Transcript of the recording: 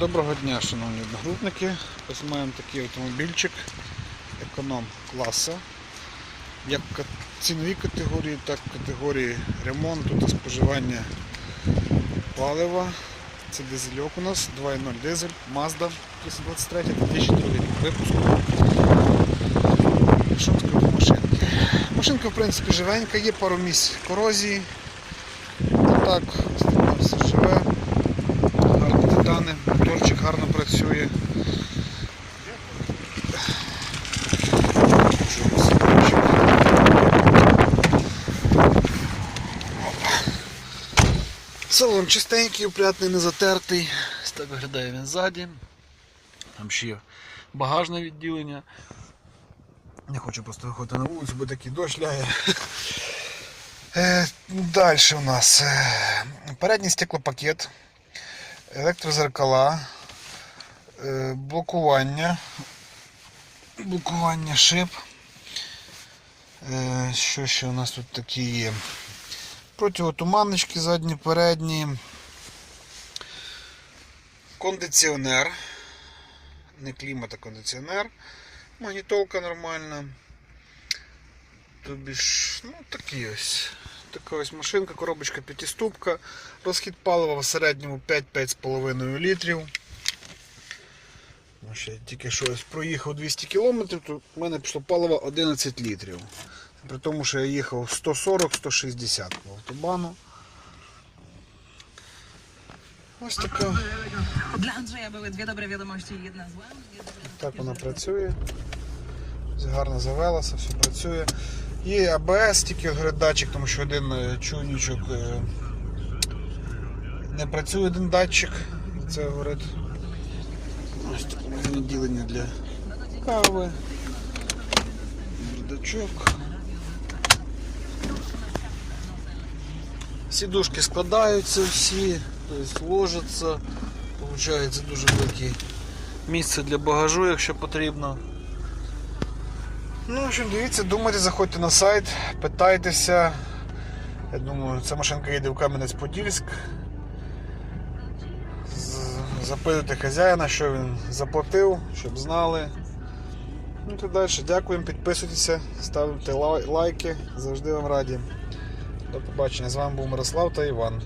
Доброго дня, шановні одногрупники. Ось маємо такий автомобільчик економ класу. Як цінові категорії, так і категорії ремонту та споживання палива. Це дизельок у нас 2.0 дизель, Mazda 323 2002 рік випуску. Що сказати машинки? Машинка в принципі живенька, є пару місць корозії. Так, все живе. Гарні титани, моторчик гарно працює. Салон чистенький, опрятний, не затертий. Ось так виглядає він ззаді. Там ще багажне відділення. Не хочу просто виходити на вулицю, бо такий дощ ляє. Далі у нас е, передній стеклопакет, електрозеркала, е, блокування, блокування шип. Е, Що ще у нас тут такі є? Противотуманнички задні, передні. Кондиціонер. Не клімат, а кондиціонер. Магнітолка нормальна. Тобі ж, ну такі ось. Така ось машинка, коробочка п'ятиступка. Розхід палива в середньому 5-5,5 літрів. Ну, ще тільки що ось проїхав 200 км, то в мене пішло паливо 11 літрів. При тому, що я їхав 140-160 по автобану. Ось така. Andrzeja były dwie dobre wiadomości i jedna zła. Jedna Так вона працює. Гарно завелася, все працює. Є АБС, тільки датчик, тому що один е, чуйничок е, не працює один датчик. Це говорить. Ось таке відділення для кави. Бардачок. Сідушки складаються всі, тобто ложаться. Получається дуже велике місце для багажу, якщо потрібно. Ну, в общем, дивіться, думайте, заходьте на сайт, питайтеся. Я думаю, ця машинка їде в Кам'янець-Подільськ. Запитуйте хазяїна, що він заплатив, щоб знали. Ну і далі. Дякуємо, підписуйтеся, ставте лайки, завжди вам раді. До побачення. З вами був Мирослав та Іван.